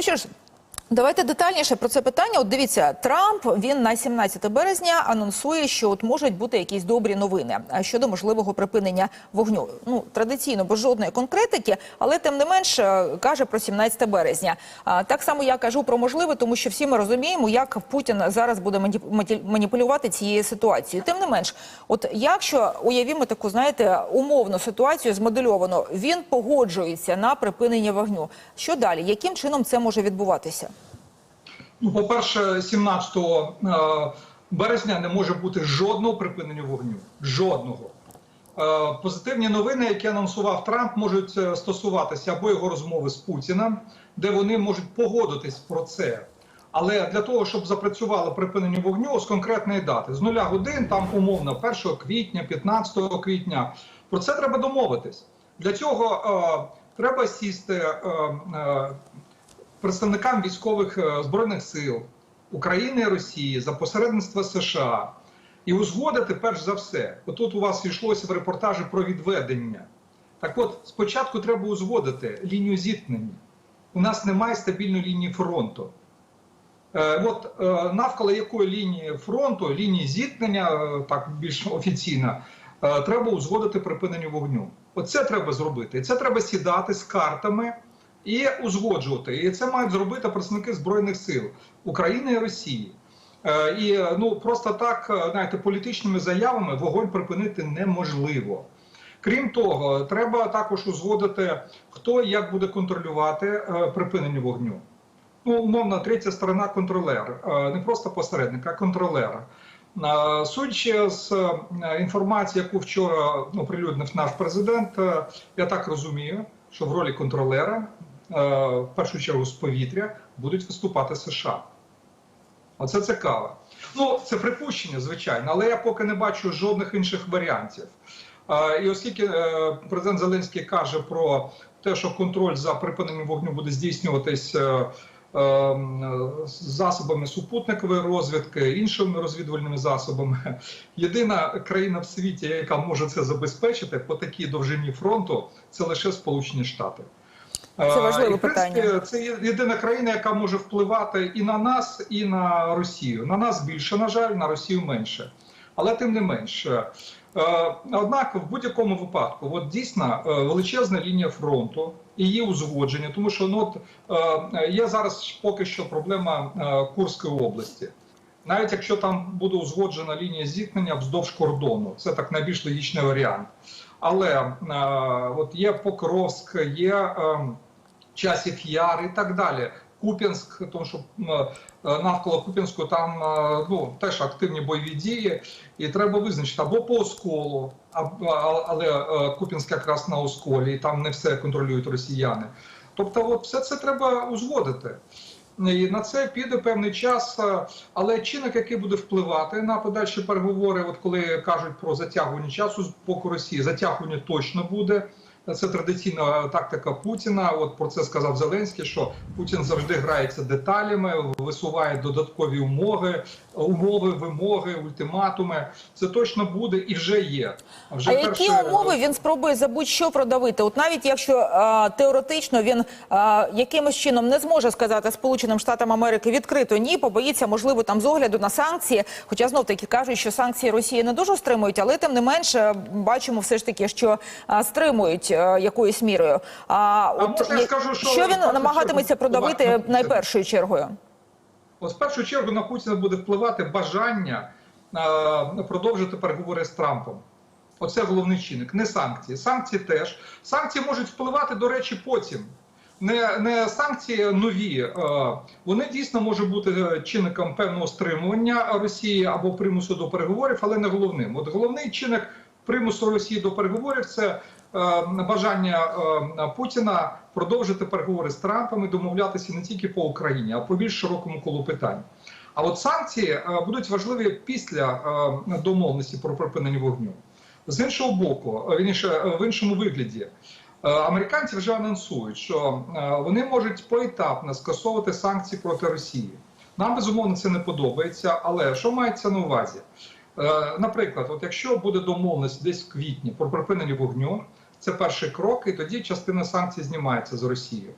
Ну що ж. Давайте детальніше про це питання. От дивіться, Трамп він на 17 березня анонсує, що от можуть бути якісь добрі новини щодо можливого припинення вогню. Ну традиційно без жодної конкретики, але тим не менш е, каже про 17 березня. Так само я кажу про можливе, тому що всі ми розуміємо, як Путін зараз буде маніпулювати цією ситуацією. Тим не менш, от якщо уявімо таку, знаєте, умовну ситуацію змодельовано, він погоджується на припинення вогню. Що далі? Яким чином це може відбуватися? Ну, по-перше, 17 е, березня не може бути жодного припинення вогню. Жодного. Е, Позитивні новини, які анонсував Трамп, можуть е, стосуватися або його розмови з Путіним, де вони можуть погодитись про це. Але для того, щоб запрацювало припинення вогню з конкретної дати, з нуля годин, там умовно 1 квітня, 15 квітня, про це треба домовитись. Для цього е, треба сісти е, е, представникам військових е, збройних сил України і Росії за посередництва США і узгодити перш за все. Отут у вас йшлося в репортажі про відведення. Так от, спочатку треба узгодити лінію зіткнення. У нас немає стабільної лінії фронту. Е, От е, навколо якої лінії фронту, лінії зіткнення, так більш офіційно, треба узгодити припинення вогню. Оце треба зробити. І це треба сідати з картами і узгоджувати. І це мають зробити представники збройних сил України і Росії. Е, І ну просто так, е, знаєте, політичними заявами вогонь припинити неможливо. Крім того, треба також узгодити, хто як буде контролювати е, припинення вогню. Ну, умовно, третя сторона контролер, не просто посередник, а контролер. Судячи з інформації, яку вчора ну, наш президент, я так розумію, що в ролі контролера, в першу чергу з повітря, будуть виступати США. Оце цікаво. Ну, це припущення, звичайно, але я поки не бачу жодних інших варіантів. Е, І оскільки е, президент Зеленський каже про те, що контроль за припиненням вогню буде здійснюватись е, е, засобами супутникової розвідки, іншими розвідувальними засобами, єдина країна в світі, яка може це забезпечити по такій довжині фронту, це лише Сполучені Штати. Це важливе питання. Це єдина країна, яка може впливати і на нас, і на Росію. На нас більше, на жаль, на Росію менше. Але тим не менше. Е, Однак, в будь-якому випадку, от дійсно е, величезна лінія фронту і її узгодження, тому що ну, от, е, є зараз поки що проблема Курської області. Навіть якщо там буде узгоджена лінія зіткнення вздовж кордону, це так найбільш логічний варіант. Але от є Покровськ, є е, Часів Яр і так далі. Куп'янськ, тому що е, навколо Куп'янську там е, ну, теж активні бойові дії, і треба визначити або по осколу, або, але е, Куп'янськ якраз на осколі, і там не все контролюють росіяни. Тобто, от все це треба узгодити. І на це піде певний час, е, але чинник, який буде впливати на подальші переговори, от коли кажуть про затягування часу з боку Росії, затягування точно буде. Це традиційна тактика Путіна. От про це сказав Зеленський, що Путін завжди грається деталями, висуває додаткові умови, умови, вимоги, ультиматуми. Це точно буде і вже є. Вже а які умови він спробує за будь-що продавити? От навіть якщо е, теоретично він е, якимось чином не зможе сказати Сполученим Штатам Америки відкрито ні, побоїться, можливо, там з огляду на санкції. Хоча знов таки кажуть, що санкції Росії не дуже стримують, але тим не менше бачимо все ж таки, що е, стримують е, якоюсь мірою. А от можна я скажу, що що він намагатиметься чергу продавити на найпершою чергою? От в першу чергу на Путіна буде впливати бажання е, продовжити переговори з Трампом. Оце головний чинник, не санкції. Санкції теж. Санкції можуть впливати, до речі, потім. Не, не санкції нові, е, вони дійсно можуть бути чинником певного стримування Росії або примусу до переговорів, але не головним. От головний чинник примусу Росії до переговорів це е, бажання е, Путіна продовжити переговори з Трампом і домовлятися не тільки по Україні, а по більш широкому колу питань. А от санкції е, будуть важливі після домовленості про припинення вогню. З іншого боку, в іншому вигляді, американці вже анонсують, що вони можуть поетапно скасовувати санкції проти Росії. Нам безумовно це не подобається, але що мається на увазі? Е, Наприклад, от якщо буде домовленість десь в квітні про припинення вогню, це перший крок, і тоді частина санкцій знімається з Росії.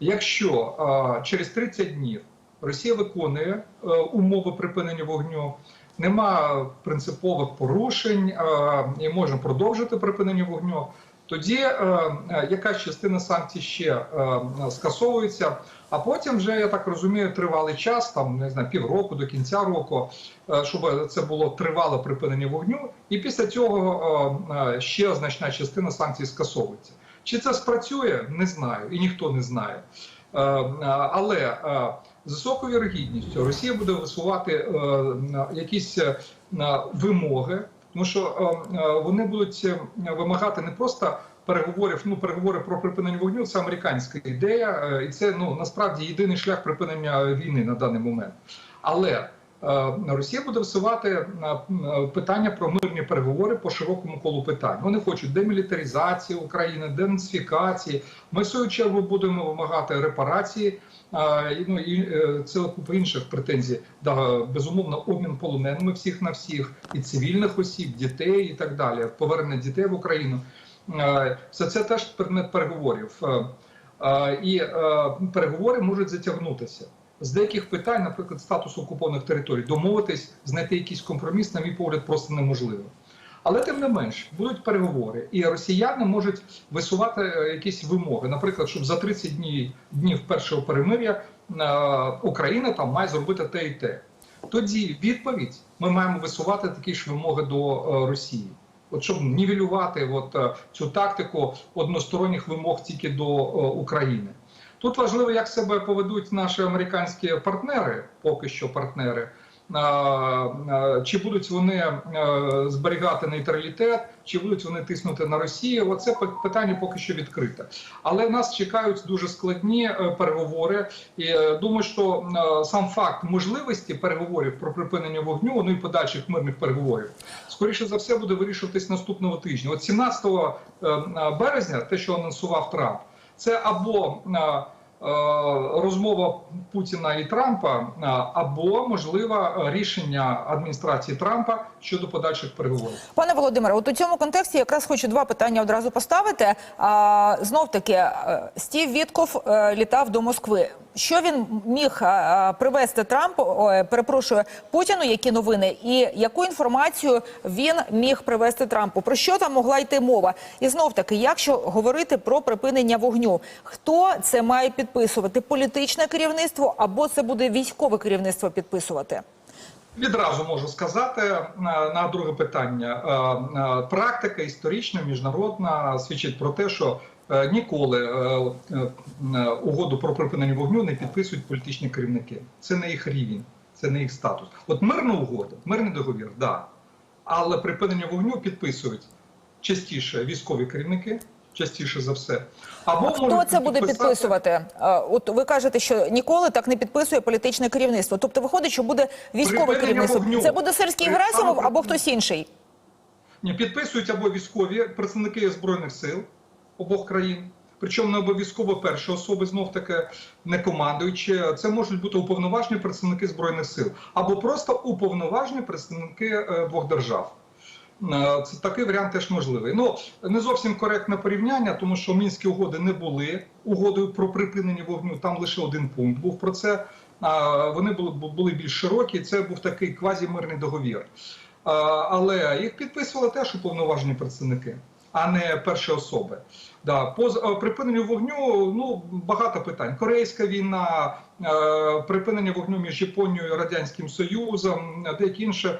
Якщо е, через 30 днів Росія виконує е, умови припинення вогню, нема принципових порушень е, і можна продовжити припинення вогню, тоді е, е, якась частина санкцій ще е, скасовується. А потім вже я так розумію, тривалий час, там не знаю, півроку до кінця року, е, щоб це було тривале припинення вогню, і після цього е, е, ще значна частина санкцій скасовується. Чи це спрацює, не знаю, і ніхто не знає. Е, е, Але е, з високою вірогідністю Росія буде висувати е, якісь е, вимоги, тому що е, е, вони будуть е, вимагати не просто переговорів. Ну, переговори про припинення вогню це американська ідея, і це ну насправді єдиний шлях припинення війни на даний момент. Але Росія буде висувати е, е, питання про мирні переговори по широкому колу питань. Вони хочуть демілітаризації України, денацифікації. Ми в свою чергу будемо вимагати репарації. е, Ну і е, ціла купа інших претензій. Да, безумовно, обмін полоненими всіх на всіх, і цивільних осіб, дітей і так далі. Повернення дітей в Україну. Е, Все це теж предмет переговорів. Е, е, І е, переговори можуть затягнутися. З деяких питань, наприклад, статус окупованих територій, домовитись, знайти якийсь компроміс, на мій погляд, просто неможливо. Але тим не менш будуть переговори, і росіяни можуть висувати е, якісь вимоги. Наприклад, щоб за 30 днів днів першого перемир'я е, Україна там має зробити те і те. Тоді відповідь ми маємо висувати такі ж вимоги до е, Росії. От щоб нівелювати от, цю тактику односторонніх вимог тільки до України. Тут важливо, як себе поведуть наші американські партнери, поки що партнери. Чи будуть вони е, зберігати нейтралітет, чи будуть вони тиснути на Росію? Оце пи- питання поки що відкрите. Але нас чекають дуже складні е, переговори. І е, думаю, що сам факт можливості переговорів про припинення вогню, ну і подальших мирних переговорів, скоріше за все буде вирішуватись наступного тижня. От 17 е, березня, те, що анонсував Трамп, це або розмова Путіна і Трампа, е, або можливо рішення адміністрації Трампа щодо подальших переговорів. Пане Володимире, от у цьому контексті якраз хочу два питання одразу поставити. А, знов таки, е, Стів Вітков е, літав до Москви. Що він міг е, привезти Трампу, перепрошую, Путіну, які новини, і яку інформацію він міг привезти Трампу? Про що там могла йти мова? І знов таки, якщо говорити про припинення вогню, хто це має підписувати? Політичне керівництво або це буде військове керівництво підписувати? Відразу можу сказати на, на друге питання. Е, е, Практика історична, міжнародна свідчить про те, що е, ніколи е, е, е, угоду про припинення вогню не підписують політичні керівники. Це не їх рівень, це не їх статус. От мирна угода, мирний договір, да. Але припинення вогню підписують частіше військові керівники, частіше за все. Або Хто це буде підписати- підписувати? Е, От ви кажете, що ніколи так не підписує політичне керівництво. Тобто виходить, що буде військове Припинення керівництво. вогню. Це буде Сирський Герасимов або хтось інший. Ні, підписують або військові представники збройних сил обох країн. Причому не обов'язково перші особи знов таки не командуючі. Це можуть бути уповноважені представники збройних сил або просто уповноважені представники е, двох держав. Е, Це такий варіант теж можливий. Ну не зовсім коректне порівняння, тому що мінські угоди не були угодою про припинення вогню. Там лише один пункт був про це. Вони були більш широкі. Це був такий квазімирний договір. Але їх підписували теж уповноважені представники, а не перші особи. Да, по е, припиненню вогню ну багато питань. Корейська війна, е, припинення вогню між Японією Радянським Союзом, е, деякі інші е,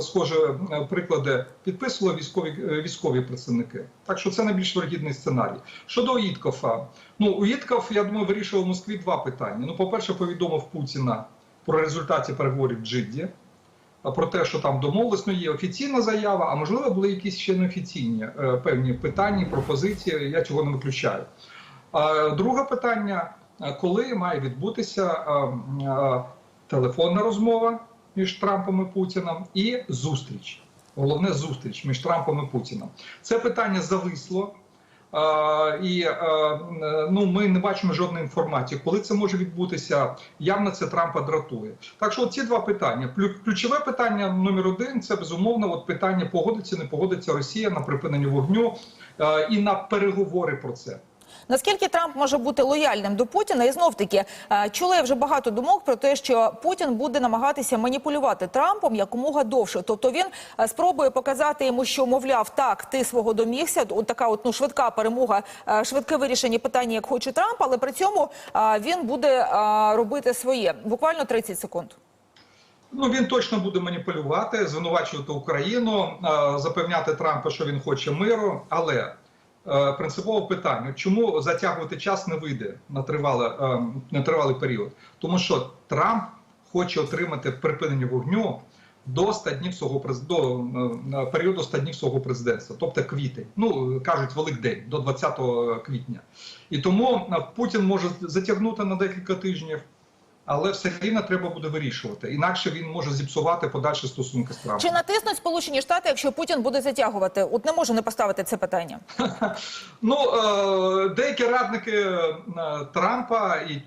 схожі е, приклади підписували військові е, військові представники. Так що це найбільш вирогідний сценарій. Щодо Іткофа, ну у Ітков, я думаю, вирішував в Москві два питання. Ну, по-перше, повідомив Путіна про результати переговорів в Джидді. Про те, що там домовились, ну є офіційна заява, а можливо були якісь ще неофіційні е, певні питання, пропозиції. Я цього не виключаю. Друге питання: е, коли має відбутися е, е, телефонна розмова між Трампом і Путіном і зустріч. Головне зустріч між Трампом і Путіном. Це питання зависло. І е, ну, ми не бачимо жодної інформації, коли це може відбутися. Явно це Трампа дратує. Так що ці два питання. Ключове питання номер один це безумовно от питання погодиться, не погодиться Росія на припинення вогню е, і на переговори про це. Наскільки Трамп може бути лояльним до Путіна? І знов таки е, чули вже багато думок про те, що Путін буде намагатися маніпулювати Трампом якомога довше. Тобто він е, спробує показати йому, що мовляв, так ти свого домігся. От така от ну швидка перемога, е, швидке вирішення питання, як хоче Трамп, але при цьому він буде робити своє. Буквально 30 секунд. Ну він точно буде маніпулювати, звинувачувати Україну, запевняти Трампа, що він хоче миру. Але принципове питання: чому затягувати час не вийде на тривале е, на тривалий період? Тому що Трамп хоче отримати припинення вогню до 100 днів свого до е, періоду 100 днів свого президентства, тобто квітень. Ну кажуть, Великдень до 20 квітня. І тому е, Путін може затягнути на декілька тижнів. Але все рівно треба буде вирішувати. Інакше він може зіпсувати подальші стосунки з Трампом. Чи натиснуть Сполучені Штати, якщо Путін буде затягувати? От не можу не поставити це питання. Ну е, деякі радники е, Трампа і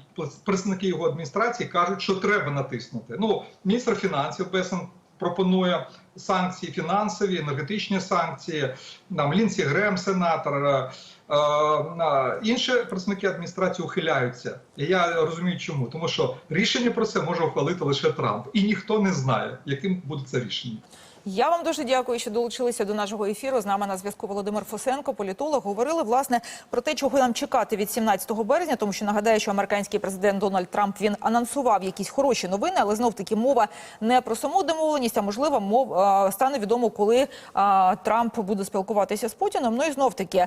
представники його адміністрації кажуть, що треба натиснути. Ну, міністр фінансів Бесен пропонує санкції фінансові, енергетичні санкції. Нам Лінсі Грем, сенатор. е, е, е, Інші представники адміністрації ухиляються. І я розумію, чому. Тому що рішення про це може ухвалити лише Трамп, і ніхто не знає, яким буде це рішення. Я вам дуже дякую, що долучилися до нашого ефіру. З нами на зв'язку Володимир Фосенко, політолог. Говорили власне про те, чого нам чекати від 17 березня, тому що нагадаю, що американський президент Дональд Трамп він анонсував якісь хороші новини, але знов таки мова не про саму домовленість, а можливо, мов стане відомо, коли а, Трамп буде спілкуватися з Путіним. Ну і знов таки